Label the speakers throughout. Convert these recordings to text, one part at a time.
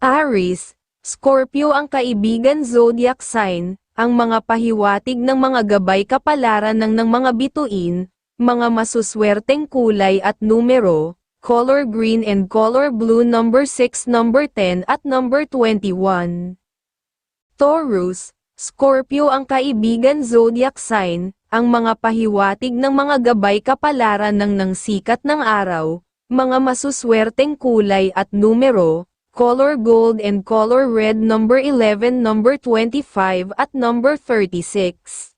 Speaker 1: Aries, Scorpio ang kaibigan zodiac sign, ang mga pahiwatig ng mga gabay kapalaran ng ng mga bituin, mga masuswerteng kulay at numero, color green and color blue number 6, number 10 at number 21. Taurus, Scorpio ang kaibigan zodiac sign, ang mga pahiwatig ng mga gabay kapalaran ng ng sikat ng araw, mga masuswerteng kulay at numero, color gold and color red number 11, number 25 at number 36.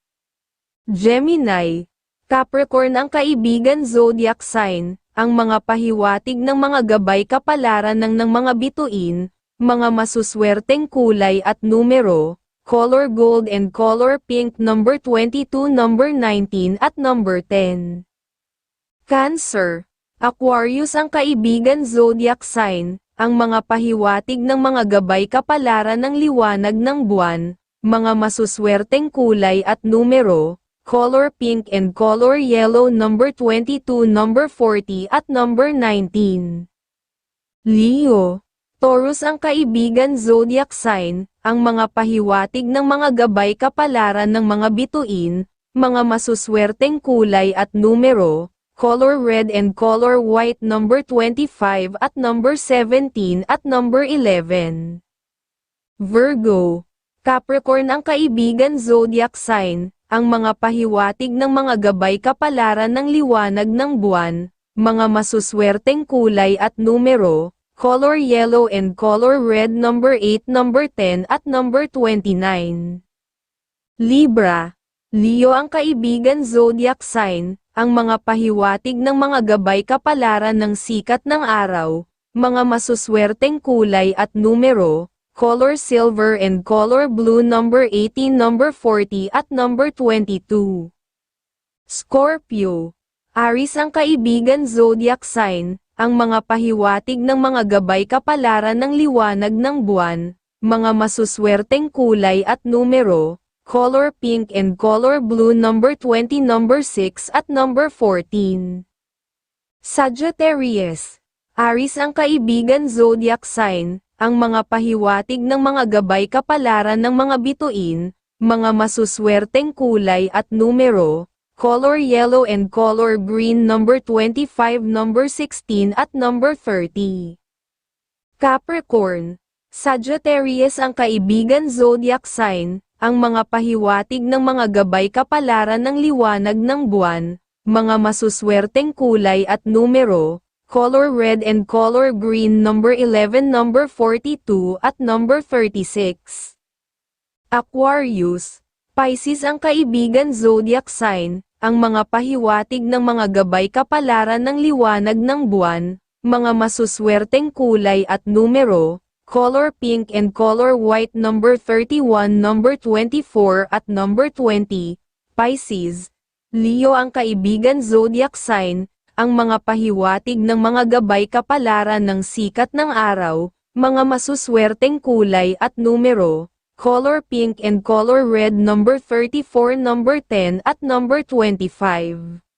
Speaker 1: Gemini, Capricorn ang kaibigan zodiac sign, ang mga pahiwatig ng mga gabay kapalaran ng ng mga bituin, mga masuswerteng kulay at numero, color gold and color pink number 22, number 19 at number 10. Cancer, Aquarius ang kaibigan zodiac sign, ang mga pahiwatig ng mga gabay kapalaran ng liwanag ng buwan, mga masuswerteng kulay at numero, color pink and color yellow number 22, number 40 at number 19. Leo, Taurus ang kaibigan zodiac sign, ang mga pahiwatig ng mga gabay kapalaran ng mga bituin, mga masuswerteng kulay at numero, color red and color white number 25 at number 17 at number 11. Virgo, Capricorn ang kaibigan zodiac sign, ang mga pahiwatig ng mga gabay kapalaran ng liwanag ng buwan, mga masuswerteng kulay at numero, color yellow and color red number 8, number 10 at number 29. Libra, Leo ang kaibigan zodiac sign, ang mga pahiwatig ng mga gabay kapalaran ng sikat ng araw, mga masuswerteng kulay at numero, color silver and color blue number 18, number 40 at number 22. Scorpio, Aries ang kaibigan zodiac sign, ang mga pahiwatig ng mga gabay kapalaran ng liwanag ng buwan, mga masuswerteng kulay at numero, color pink and color blue number 20 number 6 at number 14. Sagittarius, Aries ang kaibigan zodiac sign, ang mga pahiwatig ng mga gabay kapalaran ng mga bituin, mga masuswerteng kulay at numero, color yellow and color green number 25 number 16 at number 30. Capricorn, Sagittarius ang kaibigan zodiac sign, ang mga pahiwatig ng mga gabay kapalaran ng liwanag ng buwan, mga masuswerteng kulay at numero, color red and color green number 11 number 42 at number 36. Aquarius, Pisces ang kaibigan zodiac sign, ang mga pahiwatig ng mga gabay kapalaran ng liwanag ng buwan, mga masuswerteng kulay at numero, color pink and color white number 31 number 24 at number 20, Pisces, Leo ang kaibigan zodiac sign, ang mga pahiwatig ng mga gabay kapalaran ng sikat ng araw, mga masuswerteng kulay at numero, color pink and color red number 34 number 10 at number 25.